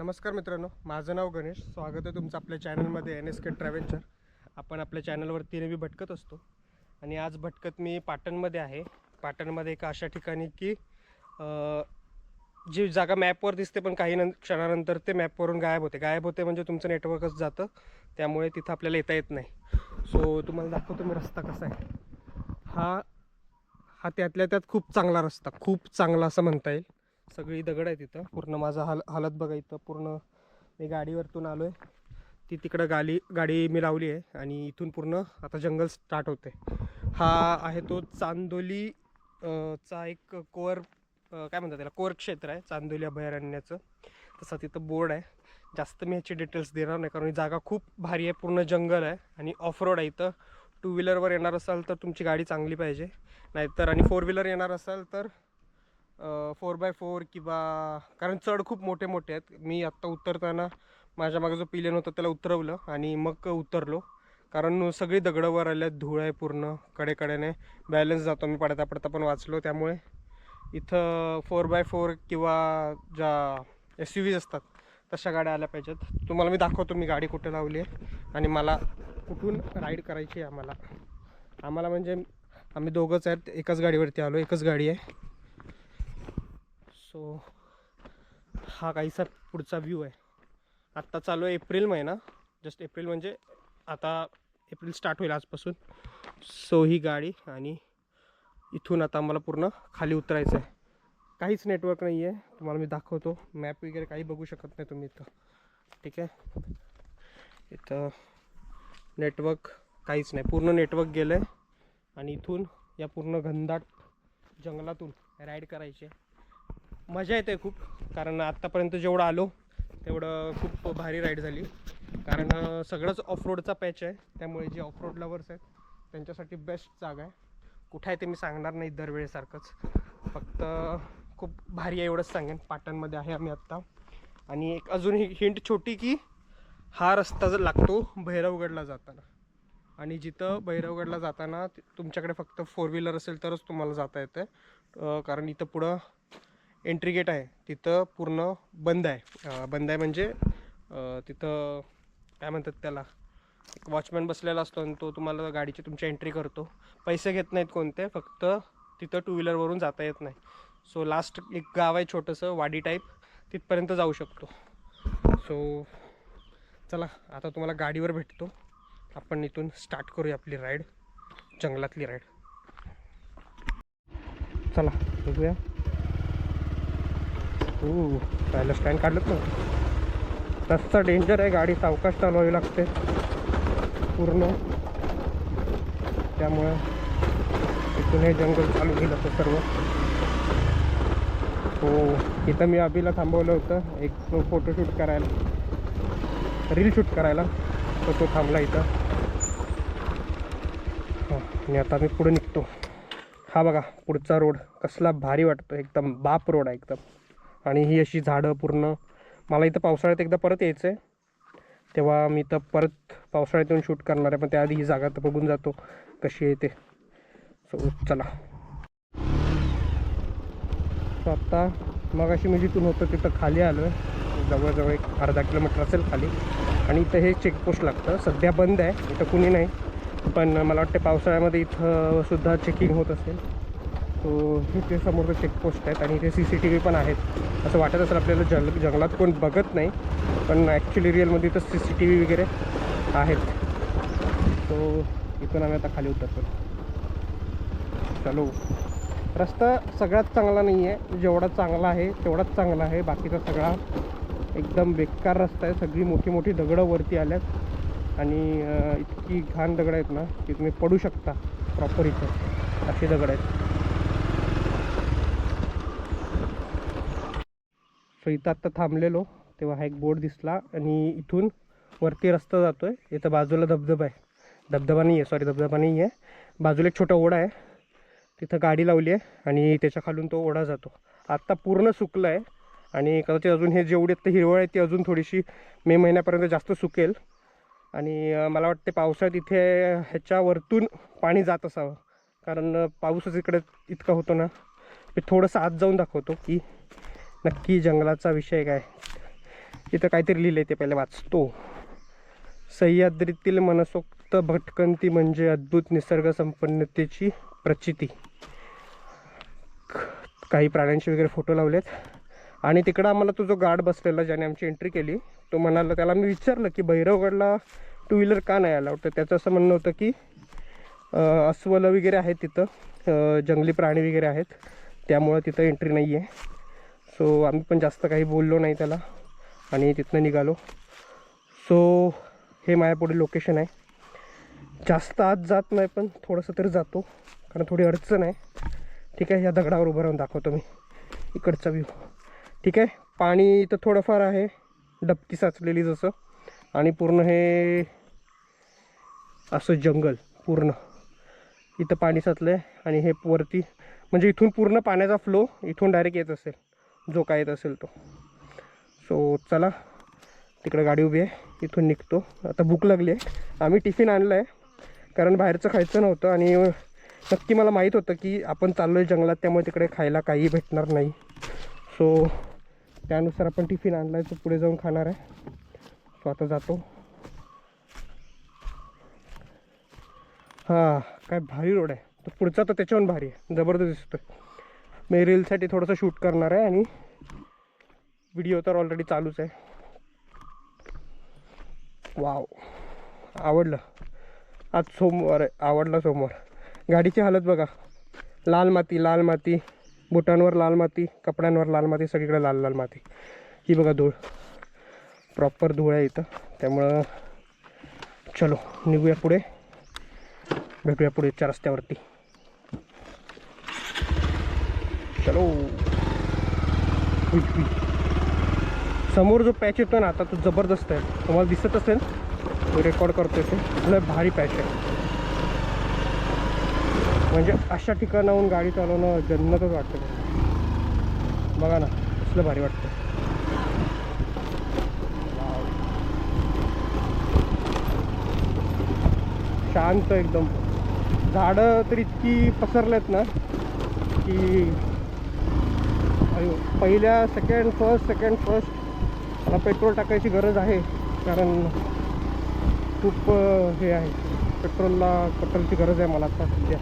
नमस्कार मित्रांनो माझं नाव गणेश. स्वागत आहे तुमचं आपल्या चॅनलमध्ये एन एस के ट्रॅव्हेंचर. आपण आपल्या चॅनलवरती नेहमी भटकत असतो. आणि आज भटकत मी पाटणमध्ये आहे. पाटणमध्ये एका अशा ठिकाणी की जी जागा मॅपवर दिसते पण काही नं क्षणानंतर ते मॅपवरून गायब होते. गायब होते म्हणजे तुमचं नेटवर्कच जातं. त्यामुळे तिथं आपल्याला येता येत नाही. सो तुम्हाला दाखवतो मी रस्ता कसा आहे. हा हा त्यातल्या त्यात खूप चांगला रस्ता. खूप चांगला असं म्हणता येईल. सगळी दगड आहे तिथं पूर्ण माझा हाल हालत बघा इथं. पूर्ण मी गाडीवरतून आलो आहे ती तिकडं गाडी गाडी मी लावली आहे आणि इथून पूर्ण आता जंगल स्टार्ट होते हा आहे तो चांदोली चा एक कोर काय म्हणतात त्याला? कोर क्षेत्र आहे. चांदोली अभयारण्याचं. तसा तिथं बोर्ड आहे. जास्त मी ह्याचे डिटेल्स देणार नाही कारण ही जागा खूप भारी आहे. पूर्ण जंगल आहे आणि ऑफ रोड आहे इथं. टू व्हीलरवर येणार असाल तर तुमची गाडी चांगली पाहिजे. नाहीतर आणि फोर व्हीलर येणार असाल तर फोर बाय फोर किंवा कारण चढ खूप मोठे मोठे आहेत. मी आत्ता उतरताना माझ्या मागे जो पिलेन होता त्याला उतरवलं आणि मग उतरलो. कारण सगळी दगडं वर आल्यात धूळ आहे पूर्ण कडेकडेने बॅलन्स जातो मी पडता पडता पण वाचलो. त्यामुळे इथं फोर बाय फोर किंवा ज्या एस यू व्हीज असतात तशा गाड्या आल्या पाहिजेत. तुम्हाला मी दाखवतो मी गाडी कुठे लावली आहे आणि मला कुठून राईड करायची आहे आम्हाला. आम्हाला म्हणजे आम्ही दोघंच आहेत एकाच गाडीवरती आलो एकच गाडी आहे. सो हा काहीसा पुढचा व्ह्यू आहे. आत्ता चालू आहे एप्रिल महिना. जस्ट एप्रिल म्हणजे आता एप्रिल स्टार्ट होईल आजपासून. सो ही गाडी आणि इथून आता आम्हाला पूर्ण खाली उतरायचं आहे. काहीच नेटवर्क नाही आहे तुम्हाला मी दाखवतो. मॅप वगैरे काही बघू शकत नाही तुम्ही इथं. ठीक आहे? इथं नेटवर्क काहीच नाही. पूर्ण नेटवर्क गेलं आहे आणि इथून या पूर्ण घनदाट जंगलातून राईड करायची आहे. मजा येते खूप. कारण आत्तापर्यंत जेवढं आलो तेवढं खूप भारी राईड झाली. कारण सगळंच ऑफ रोडचा पॅच आहे. त्यामुळे जे ऑफ रोड लवर्स आहेत त्यांच्यासाठी बेस्ट जागा आहे. कुठं आहे ते मी सांगणार नाही दरवेळेसारखंच. फक्त खूप भारी आहे एवढंच सांगेन. पाटणमध्ये आहे आम्ही आत्ता. आणि एक अजून ही हिंट छोटी की हा रस्ता जर लागतो भैरवगडला जाताना. आणि जिथं भैरवगडला जाताना तुमच्याकडे फक्त फोर व्हीलर असेल तरच तुम्हाला जाता येतं आहे कारण इथं पुढं एंट्री गेट आहे. तिथं पूर्ण बंद आहे. बंद आहे म्हणजे तिथं काय म्हणतात त्याला एक वॉचमॅन बसलेला असतो आणि तो तुम्हाला गाडीची तुमची एंट्री करतो. पैसे घेत नाहीत कोणते फक्त तिथं टू व्हीलरवरून जाता येत नाही. सो लास्ट एक गाव आहे छोटंसं वाडी टाईप तिथपर्यंत जाऊ शकतो. सो चला आता तुम्हाला गाडीवर भेटतो. आपण इथून स्टार्ट करूया आपली राईड जंगलातली राईड चला बघूया. हो पहिलं स्टँड काढलं ना. तसं डेंजर आहे गाडी सावकाश चालवावी लागते. पूर्ण. त्यामुळे इथून हे जंगल चालू केलं होतं सर्व. हो इथं मी अभिला थांबवलं होतं. एक फोटोशूट करायला. रील शूट करायला. तर तो थांबला इथं. आणि आता मी पुढे निघतो. हा बघा पुढचा रोड कसला भारी वाटतो. एकदम बाप रोड आहे एकदम. आणि ही अशी झाडं पूर्ण. मला इथं पावसाळ्यात एकदा परत यायचं आहे तेव्हा मी इथं परत पावसाळ्यात येऊन शूट करणार आहे. पण त्याआधी ही जागा तर बघून जातो कशी आहे ते. सो चला. सो आत्ता मग अशी मी जिथून होतं तिथं खाली आलो आहे जवळजवळ एक अर्धा किलोमीटर असेल खाली. आणि इथं हे चेकपोस्ट लागतं. सध्या बंद आहे. इथं कुणी नाही. पण मला वाटतं पावसाळ्यामध्ये इथं सुद्धा चेकिंग होत असेल. सो इथे समोर चेकपोस्ट आहेत आणि इथे सी सी टी व्ही पण आहेत. असं वाटत असेल आपल्याला जंग जंगलात कोण बघत नाही पण ॲक्च्युली रिअलमध्ये इथं सी सी टी व्ही वगैरे आहेत. सो इथून आम्ही आता खाली उतरतो चलो. रस्ता सगळ्यात चांगला नाही आहे. जेवढा चांगला आहे तेवढाच चांगला आहे. बाकीचा सगळा एकदम बेकार रस्ता आहे. सगळी मोठी मोठी दगडं वरती आल्यात. आणि इतकी घाण दगडं आहेत ना की तुम्ही पडू शकता. प्रॉपर इथं. अशी दगड आहेत. सो इथं आत्ता थांबलेलो तेव्हा हा एक बोर्ड दिसला आणि इथून वरती रस्ता जातो आहे इथं बाजूला धबधबा आहे. धबधबा नाही आहे सॉरी धबधबा नाही आहे बाजूला एक छोटा ओढा आहे. तिथं गाडी लावली आहे आणि त्याच्या खालून तो ओढा जातो. आत्ता पूर्ण सुकलं आहे आणि कदाचित अजून हे जेवढी आत्ता हिरवळ आहे ती अजून थोडीशी मे महिन्यापर्यंत जास्त सुकेल. आणि मला वाटते पावसाळ्यात इथे ह्याच्यावरतून पाणी जात असावं. कारण पाऊसच इकडे इतका होतो ना. मी थोडंसं आत जाऊन दाखवतो की नक्की जंगलाचा विषय काय? इथं काहीतरी लिहिलं ते पहिले वाचतो. सह्याद्रीतील मनसोक्त भटकंती म्हणजे अद्भुत निसर्ग संपन्नतेची प्रचिती काही प्राण्यांचे वगैरे फोटो लावलेत. आणि तिकडं आम्हाला तो जो गार्ड बसलेला ज्याने आमची एंट्री केली तो म्हणाला त्याला मी विचारलं की भैरवगडला टू व्हीलर का नाही आला? तर त्याचं असं म्हणणं होतं की अस्वलं वगैरे आहेत तिथं जंगली प्राणी वगैरे आहेत. त्यामुळं तिथं एंट्री नाही आहे सो आम्ही पण जास्त काही बोललो नाही त्याला आणि तिथनं निघालो. सो हे माझ्यापुढे लोकेशन आहे. जास्त आत जात नाही पण थोडंसं तरी जातो. कारण थोडी अडचण आहे. ठीक आहे या दगडावर उभं राहून दाखवतो मी इकडचा व्ह्यू ठीक आहे पाणी इथं थोडंफार आहे. डबकी साचलेली जसं. आणि पूर्ण हे असं जंगल पूर्ण. इथं पाणी साचलं आहे आणि हे वरती म्हणजे इथून पूर्ण पाण्याचा फ्लो इथून डायरेक्ट येत असेल. जो काय येत असेल तो. सो चला तिकडे गाडी उभी आहे इथून निघतो. आता भूक लागली आहे. आम्ही टिफिन आणलं आहे कारण बाहेरचं खायचं नव्हतं आणि नक्की मला माहीत होतं की आपण चाललो आहे जंगलात त्यामुळे तिकडे खायला काही भेटणार नाही. सो त्यानुसार आपण टिफिन आणला आहे तो पुढे जाऊन खाणार आहे. सो आता जातो. हां काय भारी रोड आहे. तो पुढचा तर त्याच्याहून भारी आहे. जबरदस्त दिसतोय. मी रीलसाठी थोडंसं शूट करणार आहे आणि व्हिडिओ तर ऑलरेडी चालूच आहे. वाव आवडलं. आज सोमवार आहे. आवडला सोमवार. गाडीची हालत बघा. लाल माती लाल माती. बुटांवर लाल माती कपड्यांवर लाल माती सगळीकडे लाल लाल माती. ही बघा धूळ. प्रॉपर धूळ आहे इथं. त्यामुळं चलो निघूया पुढे. भेटूया पुढेच्या रस्त्यावरती. ओ. समोर जो पॅच येतो ना आता तो जबरदस्त आहे. तुम्हाला दिसत असेल तो रेकॉर्ड करतोय ते. लय भारी पॅच आहे. म्हणजे अशा ठिकाणाहून गाडी चालवणं जन्नतच वाटतं. बघा ना असलं भारी वाटतं. शांत एकदम. झाडं तर इतकी पसरलेत ना की पहिल्या सेकंड फर्स्ट सेकंड फर्स्ट मला पेट्रोल टाकायची गरज आहे. कारण खूप हे आहे. पेट्रोलला पेट्रोलची गरज आहे मला आता सध्या.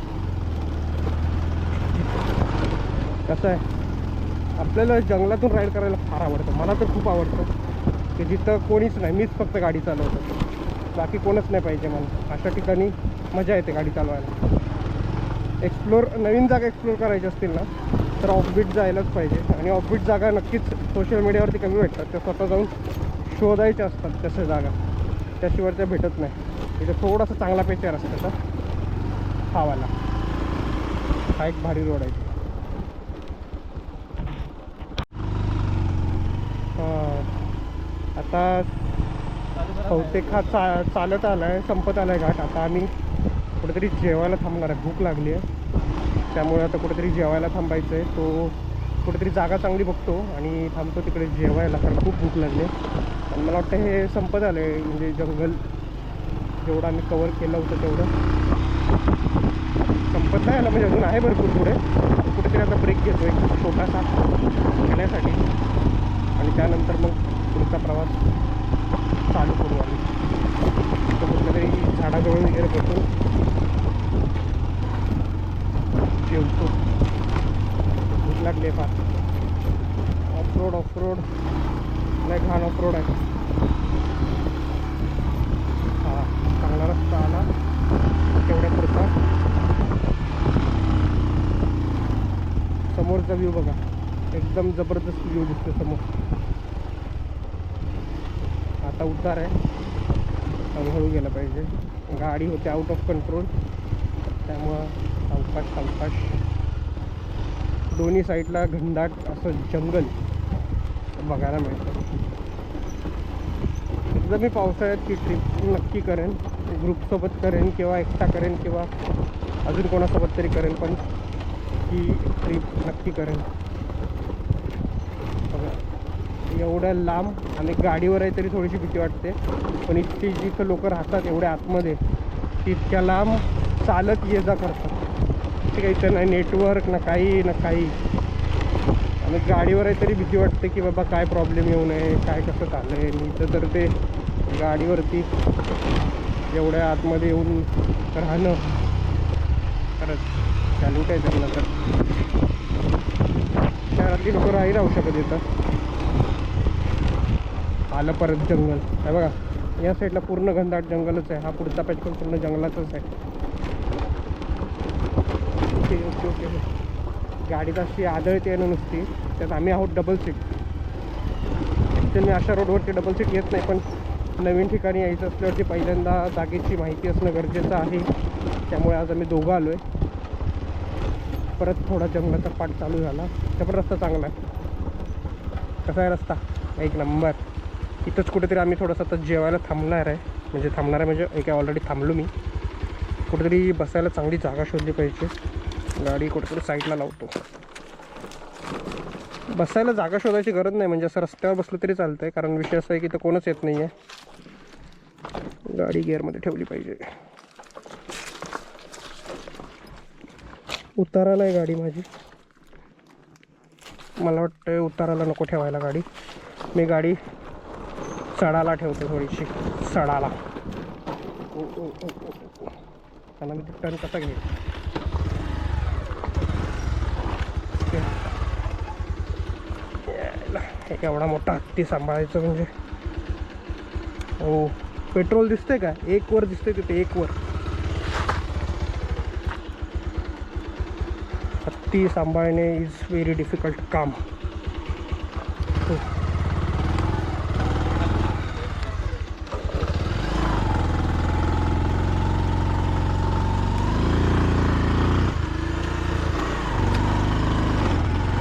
कसं आहे? आपल्याला जंगलातून राईड करायला फार आवडतं. मला तर खूप आवडतं. की जिथं कोणीच नाही. मीच फक्त गाडी चालवतो. बाकी कोणच नाही पाहिजे मला. अशा ठिकाणी मजा येते गाडी चालवायला. एक्सप्लोर नवीन जागा एक्सप्लोर करायची असतील ना तर ऑफबीट जायलाच पाहिजे. आणि ऑफबीट जागा नक्कीच सोशल मीडियावरती कमी भेटतात. त्या स्वतः जाऊन शोधायच्या असतात तशा जागा. त्याशिवाय त्या भेटत नाही. इथे थोडासा चांगला पेचर असतो त्याचा. खावायला हा एक भारी रोड आहे. आता बहुतेक हा चा चालत आला आहे संपत आला आहे घाट. आता आम्ही कुठेतरी जेवायला थांबणार आहे. भूक लागली आहे. त्यामुळे आता कुठेतरी जेवायला थांबायचं आहे तो कुठेतरी जागा चांगली बघतो आणि थांबतो तिकडे जेवायला कारण खूप भूक लागली. आहे आणि मला वाटतं हे संपत आलं आहे म्हणजे जंगल जेवढं आम्ही कवर केलं होतं तेवढं. संपत नाही आलं म्हणजे अजून आहे भरपूर पुढे. कुठेतरी आता ब्रेक घेतो एक छोटासा घेण्यासाठी आणि त्यानंतर मग पुढचा प्रवास चालू करू आम्ही. तो कुठल्या तरी झाडाजवळ वगैरे बसून जेवतो भूक लागली आहे रोड ऑफ रोड नाही घाण ऑफ रोड आहे. हा चांगला रस्ता आला. तेवढ्या पुरता. समोरचा व्ह्यू बघा. एकदम जबरदस्त व्ह्यू दिसतो समोर. आता उतार आहे. हळूहळू गेलं पाहिजे. गाडी होते आउट ऑफ कंट्रोल त्यामुळं सावकाश सावकाश दोन्ही साईडला घनदाट असं जंगल बघायला मिळतं. एकदा मी पावसाळ्यात ती ट्रिप नक्की करेन. ग्रुपसोबत करेन किंवा एकटा करेन किंवा अजून कोणासोबत तरी करेन पण ही ट्रिप नक्की करेन. एवढ्या लांब आणि गाडीवर आहे तरी थोडीशी भीती वाटते पण इतकी जिथं लोक राहतात एवढ्या आतमध्ये तितक्या लांब चालत ये जा करतात ते काही इथं नाही नेटवर्क ना काही ना काही. आणि गाडीवर आहे तरी भीती वाटते की बाबा काय प्रॉब्लेम येऊ नये काय कसं चाललं आहे आणि इथं तर ते गाडीवरती एवढ्या आतमध्ये येऊन राहणं खरंच चालू काय त्यांना तर शहरातली लोकं राही राहू शकत इथं आलं परत जंगल. आहे बघा या साईडला पूर्ण घनदाट जंगलच आहे. हा पुढचा पॅच पण पूर्ण जंगलाचाच आहे. Okay okay okay. गाडीत अशी आदळते ना नुसती त्यात आम्ही आहोत डबल सीट ॲक्च्युली अशा रोडवरती डबल सीट येत नाही पण नवीन ठिकाणी यायचं असल्यावरती पहिल्यांदा जागेची माहिती असणं गरजेचं आहे. त्यामुळे आज आम्ही दोघं आलो आहे परत थोडा जंगलाचा पाठ चालू झाला. त्या पण रस्ता चांगला आहे. कसा आहे रस्ता? एक नंबर. इथंच कुठेतरी आम्ही थोडंसं आता जेवायला थांबणार आहे. म्हणजे थांबणार आहे म्हणजे एक ऑलरेडी थांबलो मी. कुठेतरी बसायला चांगली जागा शोधली पाहिजे. गाडी कुठेतरी साईडला लावतो. बसायला जागा शोधायची गरज नाही म्हणजे असं रस्त्यावर बसलं तरी चालतं आहे कारण विषय असा आहे की तर कोणच येत नाही आहे गाडी गिअरमध्ये ठेवली पाहिजे. उताराला आहे गाडी माझी. मला वाटतं उताराला नको ठेवायला गाडी. मी गाडी सडाला ठेवतो थोडीशी. सडाला. मी टर्न कसा घेईल ओके. यायला. एक एवढा मोठा हत्ती सांभाळायचं म्हणजे. हो पेट्रोल दिसतंय का? एक वर दिसतंय तिथे एक वर. हत्ती सांभाळणे इज व्हेरी डिफिकल्ट काम.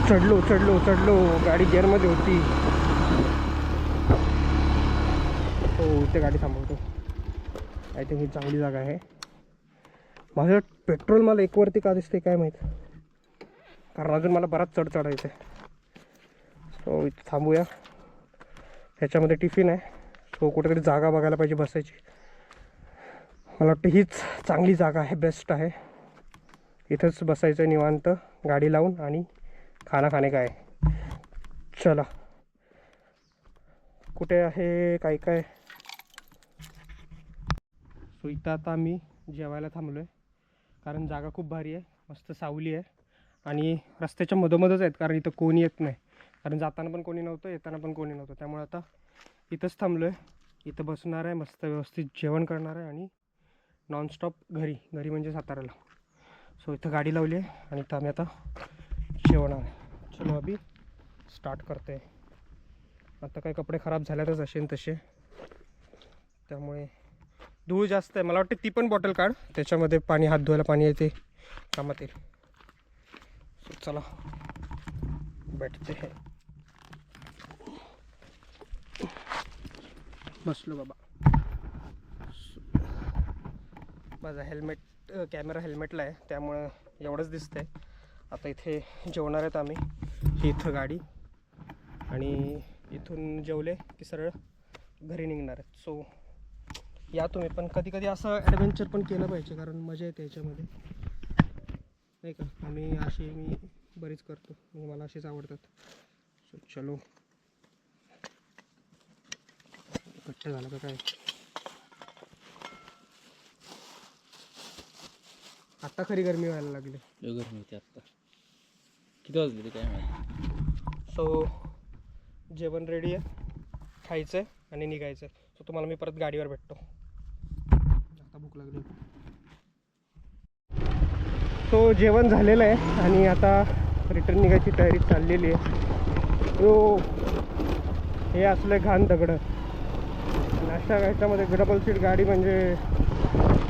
चढलो चढलो चढलो. गाडी गिअरमध्ये होती. हो इथे गाडी थांबवतो. आय थिंक ही चांगली जागा आहे. माझं पेट्रोल मला एकवरती का दिसते काय माहीत? कारण अजून मला बराच चढ चढायचं आहे सो इथं थांबूया. ह्याच्यामध्ये टिफिन आहे. सो कुठेतरी जागा बघायला पाहिजे बसायची. मला वाटतं हीच चांगली जागा आहे बेस्ट आहे. इथंच बसायचं आहे निवांत. गाडी लावून आणि खाना खाणे काय चला। कुठे आहे? काय काय? सो इथं आता आम्ही जेवायला थांबलो आहे कारण जागा खूप भारी आहे मस्त सावली आहे. आणि रस्त्याच्या मधोमधच आहेत कारण इथं कोणी येत नाही. कारण जाताना पण कोणी नव्हतं येताना पण कोणी नव्हतं. त्यामुळे आता इथंच थांबलो आहे इथं बसणार आहे मस्त व्यवस्थित जेवण करणार आहे आणि नॉनस्टॉप घरी. घरी म्हणजे साताऱ्याला. सो इथं गाडी लावली आहे आणि इथं आम्ही आता जेवणार आहे. चलो अभी स्टार्ट करते. आता काही कपडे खराब झाल्यातच असेल तसे. त्यामुळे धूळ जास्त आहे. मला वाटते ती पण बॉटल काढ. त्याच्यामध्ये पाणी हात धुवायला पाणी येते. कामात येईल. चला. बैठते हैं. बसलो बाबा. माझा हेल्मेट कॅमेरा हेल्मेटला आहे. त्यामुळं एवढंच दिसतंय. आता इथे जेवणार आहेत आम्ही. ही इथं गाडी. आणि इथून जेवले की सरळ घरी निघणार आहेत. सो या तुम्ही. पण कधी कधी असं ॲडव्हेंचर पण केलं पाहिजे कारण मजा येते याच्यामध्ये. नाही का? आम्ही अशी मी बरीच करतो. म्हणजे मला अशीच आवडतात. सो चलो. कट्ट झालं का काय? आत्ता खरी गरमी व्हायला लागली. गरमी होती आत्ता किती वाजले ते काय माहिती? सो जेवण रेडी आहे. खायचं आहे आणि निघायचं आहे सो तुम्हाला मी परत गाडीवर भेटतो. आता भूक लागली. सो जेवण झालेलं आहे आणि आता रिटर्न निघायची तयारी चाललेली आहे. यो हे असलं घाण दगडं. नाश्ता घ्यायच्यामध्ये डबल सीट गाडी म्हणजे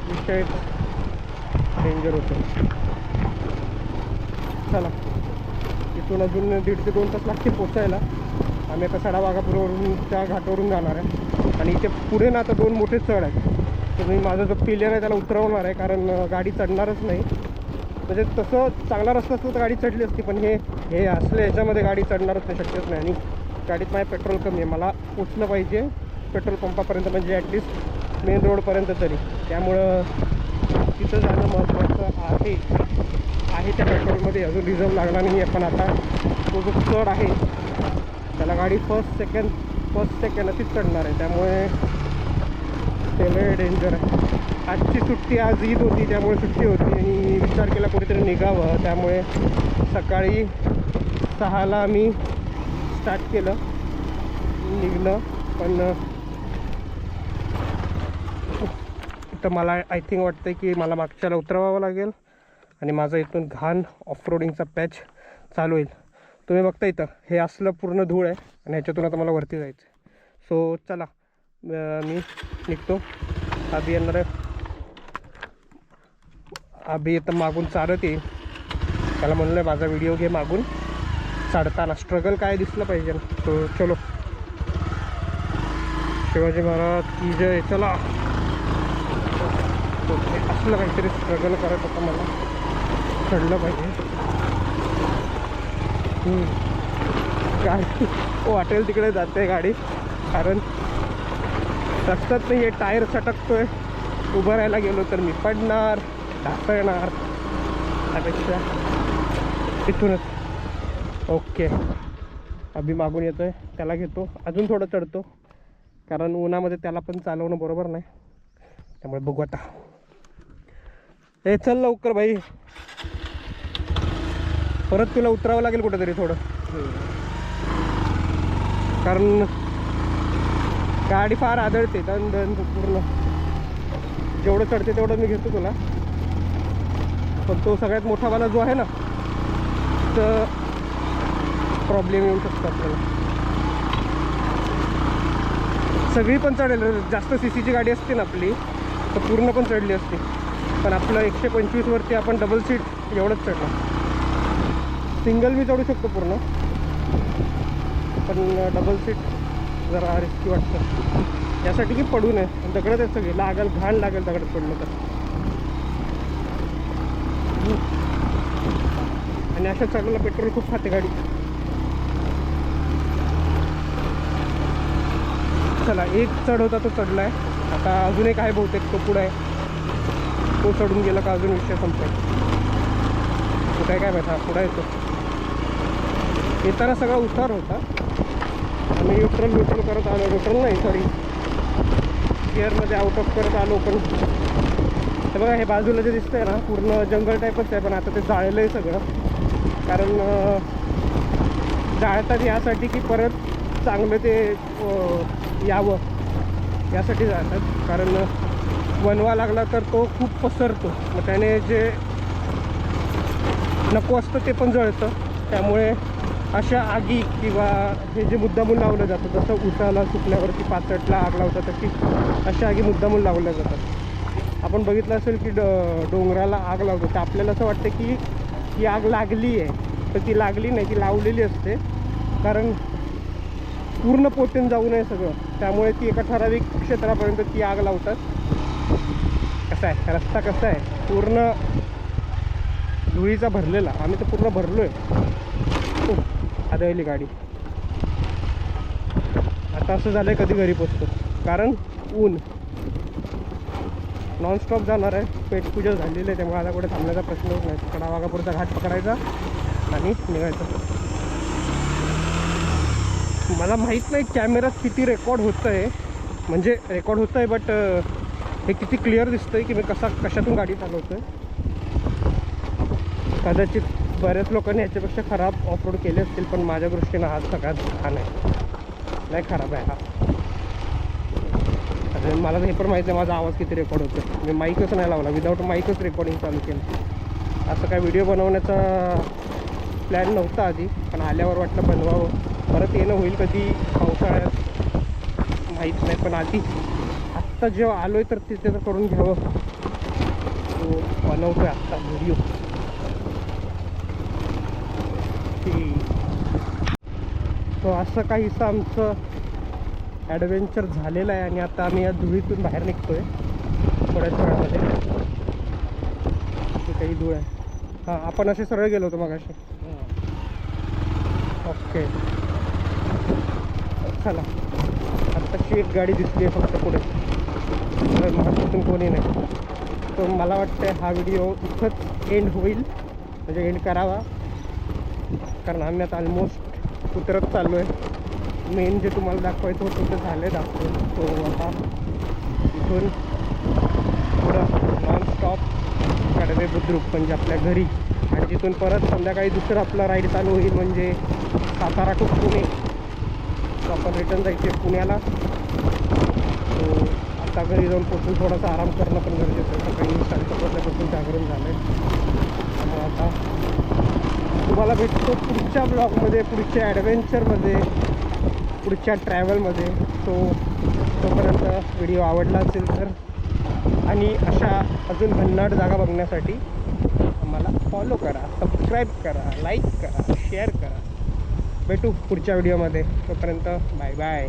विषय डेंजर होतो. चला. तिथून अजून दीड ते दोन तास लागतील पोचायला आम्ही आता सडावाघापूरवरून त्या घाटावरून जाणार आहे. आणि इथे पुढे ना आता दोन मोठे चढ आहेत. तर मी माझा जो पिलियर आहे त्याला उतरवणार आहे कारण गाडी चढणारच नाही. म्हणजे तसं चांगला रस्ता असतो तर गाडी चढली असती पण हे हे असलं ह्याच्यामध्ये गाडी चढणारच नाही शक्यच नाही. आणि गाडीत माझे पेट्रोल कमी आहे. मला पोचलं पाहिजे पेट्रोल पंपापर्यंत म्हणजे ॲटलिस्ट मेन रोडपर्यंत तरी. त्यामुळं तिथं जाणं महत्त्वाचं आहे. आहे त्या पेट्रोलमध्ये अजून रिझर्व लागला नाही आहे पण आता तो जो चढ आहे त्याला गाडी फर्स्ट सेकंड फर्स्ट सेकंड अशीच चढणार आहे. त्यामुळे ते लय डेंजर आहे. आजची सुट्टी आज ईद होती त्यामुळे सुट्टी होती आणि विचार केला कुठेतरी निघावं. त्यामुळे सकाळी सहाला मी स्टार्ट केलं. निघलं पण तर मला आय थिंक वाटतं की मला मागच्याला उतरवावं लागेल. आणि माझा इथून घाण ऑफरोडिंगचा पॅच चालू होईल. तुम्ही बघता इथं हे असलं पूर्ण धूळ आहे आणि ह्याच्यातून आता मला वरती जायचं आहे सो चला मी निघतो. आधी येणार आहे आभी इथं मागून चालत येईल. त्याला म्हणलं माझा व्हिडिओ घे मागून. चढताना स्ट्रगल काय दिसलं पाहिजे? तो चलो. शिवाजी महाराज की जय. चला. असलं काहीतरी स्ट्रगल करत होता मला. चढलं पाहिजे. हम्म. गाडी वाटेल तिकडे जाते गाडी. कारण रस्त्यात नाही आहे टायर सटकतोय. उभं राहायला गेलो तर मी पडणार ढासळणार. त्यापेक्षा इथूनच. ओके. अभि मागून येतो आहे त्याला घेतो. अजून थोडं चढतो. कारण उन्हामध्ये त्याला पण चालवणं बरोबर नाही. त्यामुळे बघू आता. ए चल लवकर बाई. परत तुला उतरावं लागेल कुठेतरी थोडं. कारण गाडी फार आदळते दन दन पूर्ण. जेवढं चढते तेवढं मी घेतो तुला. पण तो सगळ्यात मोठा वाला जो आहे ना तर प्रॉब्लेम येऊ शकतो आपल्याला. सगळी पण चढेल जास्त सी सीची गाडी असते ना आपली तर पूर्ण पण चढली असते. पण आपलं एकशे पंचवीसवरती आपण डबल सीट एवढंच चढलं सिंगल मी चढू शकतो पूर्ण. पण डबल सीट जरा रिस्की वाटतं. यासाठी की पडू नये. दगडच आहे सगळे. लागेल घाण लागेल दगड पडलं तर. आणि अशा चढायला पेट्रोल खूप खाते गाडी. चला एक चढ होता तो चढलाय. आता अजून एक आहे बहुतेक. तो पुढं आहे. तो चढून गेला का अजून विषय संपलाय. कुठं आहे काय माहिती हा पुढं येतो येताना सगळा उतार होता. आम्ही न्यूट्रल न्यूट्रल करत आलो न्यूट्रल नाही सॉरी गिअरमध्ये आउट ऑफ करत आलो पण. तर बघा हे बाजूला जे दिसतंय ना पूर्ण जंगल टाईपच आहे पण आता ते जाळलं आहे सगळं. कारण जाळतात यासाठी की परत चांगलं ते यावं. यासाठी जातात कारण वनवा लागला तर तो खूप पसरतो. मग त्याने जे नको असतं ते पण जळतं. त्यामुळे अशा आगी किंवा हे जे मुद्दामून लावलं जातं जसं उसाला सुकल्यावरती पाचटला आग लावतात तशी अशा आगी मुद्दामून लावल्या जातात. आपण बघितलं असेल की ड डोंगराला आग लावतो. तर आपल्याला असं वाटतं की ही आग लागली आहे. तर ती लागली नाही ती लावलेली असते. कारण पूर्ण पोटेन जाऊ नये सगळं. त्यामुळे ती एका ठराविक क्षेत्रापर्यंत ती आग लावतात. कसा आहे? रस्ता कसा आहे? पूर्ण धुळीचा भरलेला. आम्ही तर पूर्ण भरलो आहे आदळली गाडी. आता असं झालं आहे कधी घरी पोचतो. कारण ऊन. नॉनस्टॉप जाणार आहे. पेटपूजा झालेली आहे त्यामुळे आता कुठे थांबण्याचा प्रश्नच नाही. कडा वाघापूरचा घाट पकडायचा आणि निघायचं. मला माहीत नाही कॅमेरात किती रेकॉर्ड होतं आहे म्हणजे रेकॉर्ड होतं आहे बट हे किती क्लिअर दिसतं आहे की मी कसा कशातून गाडी चालवतो आहे कदाचित बऱ्याच लोकांनी ह्याच्यापेक्षा खराब ऑफरोड केले असतील पण माझ्या दृष्टीनं हा सगळ्यात छान आहे. नाही खराब आहे हा. अरे मला तर हे पण माहीत नाही माझा आवाज किती रेकॉर्ड होतो मी माईकच नाही लावला विदाऊट माईकच रेकॉर्डिंग चालू केलं. असं काय व्हिडिओ बनवण्याचा प्लॅन नव्हता आधी पण आल्यावर वाटलं बनवावं. परत येणं होईल कधी पावसाळ्यात माहीत नाही पण आधी. आत्ता जेव्हा आलो आहे तर तिथे तर करून घ्यावं. तो बनवतो आहे आत्ता व्हिडिओ तो असं काहीसं आमचं ॲडव्हेंचर झालेलं आहे आणि आता आम्ही या धुळीतून बाहेर निघतोय थोड्याच वेळामध्ये इथे काही धूळ आहे. हां आपण असे सरळ गेलो होतो मग असे ओके. चला. आत्ताची एक गाडी दिसली आहे फक्त पुढे. तर महाराष्ट्रातून कोणी नाही. तर मला वाटतं हा व्हिडिओ इथंच एंड होईल. म्हणजे एंड करावा. कारण आम्ही आता ऑलमोस्ट उतरत चाललो आहे मेन जे तुम्हाला दाखवायचं होतं ते झालं दाखवून. तो आता इथून पुढं नॉनस्टॉप कडवे बुद्रुक म्हणजे आपल्या घरी. आणि तिथून परत संध्याकाळी दुसरं आपला राईड चालू होईल म्हणजे सातारा टू पुणे. आपण रिटर्न जायचे पुण्याला. आता घरी जाऊन पोचून थोडासा आराम करणं पण गरजेचं आहे. सकाळी साडेसात वाजल्यापासून जागरण झालं आहे त्यामुळे आता तुम्हाला भेटतो पुढच्या ब्लॉगमध्ये पुढच्या ॲडव्हेंचरमध्ये पुढच्या ट्रॅव्हलमध्ये सो तोपर्यंत व्हिडिओ आवडला असेल तर. आणि अशा अजून भन्नाट जागा बघण्यासाठी आम्हाला फॉलो करा सबस्क्राईब करा लाईक करा शेअर करा. भेटू पुढच्या व्हिडिओमध्ये तोपर्यंत बाय बाय